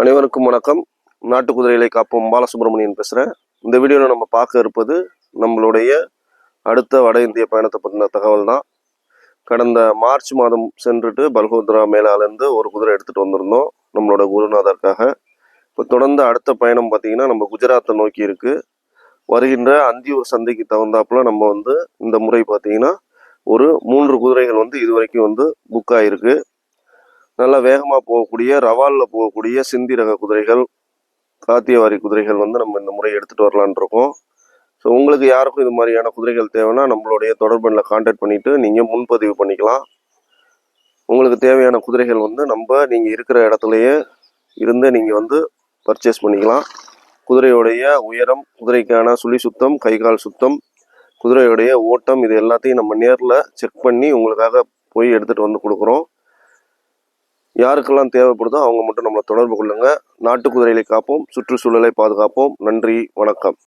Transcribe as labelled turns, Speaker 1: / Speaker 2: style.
Speaker 1: அனைவருக்கும் வணக்கம். நாட்டு குதிரைகளை காப்போம். பாலசுப்ரமணியன் பேசுகிறேன் இந்த வீடியோவில் நம்ம பார்க்க இருப்பது நம்மளுடைய அடுத்த வட இந்திய பயணத்தை பற்றின தகவல் தான் கடந்த மார்ச் மாதம் சென்றுட்டு பல்கோத்ரா மேலாலேருந்து ஒரு குதிரை எடுத்துகிட்டு வந்திருந்தோம். நம்மளோட குருநாதருக்காக. இப்போ தொடர்ந்து அடுத்த பயணம் பார்த்திங்கன்னா நம்ம குஜராத்தை நோக்கி இருக்குது வருகின்ற அந்தியூர் சந்தைக்கு தகுந்தாப்புல நம்ம வந்து இந்த முறை பார்த்திங்கன்னா ஒரு மூன்று குதிரைகள் வந்து இது வரைக்கும் வந்து புக் ஆகிருக்கு நல்லா வேகமாக போகக்கூடிய ரவாலில் போகக்கூடிய சிந்தி ரக குதிரைகள் காத்தியவாரி குதிரைகள் வந்து நம்ம இந்த முறை எடுத்துகிட்டு வரலான் இருக்கோம். ஸோ உங்களுக்கு யாருக்கும் இது மாதிரியான குதிரைகள் தேவைன்னா நம்மளுடைய தொடர்பெண்ணில் காண்டாக்ட் பண்ணிவிட்டு நீங்கள் முன்பதிவு பண்ணிக்கலாம். உங்களுக்கு தேவையான குதிரைகள் வந்து நம்ம நீங்கள் இருக்கிற இடத்துலையே இருந்து நீங்கள் வந்து பர்ச்சேஸ் பண்ணிக்கலாம். குதிரையுடைய உயரம் குதிரைக்கான சுழி சுத்தம் கை கால் சுத்தம் குதிரையுடைய ஓட்டம் இது எல்லாத்தையும் நம்ம நேரில் செக் பண்ணி உங்களுக்காக போய் எடுத்துகிட்டு வந்து கொடுக்குறோம். யாருக்கெல்லாம் தேவைப்படுதோ அவங்க மட்டும் நம்மளை தொடர்பு கொள்ளுங்க. நாட்டு குதிரைகளை காப்போம் சுற்றுச்சூழலை பாதுகாப்போம். நன்றி வணக்கம்.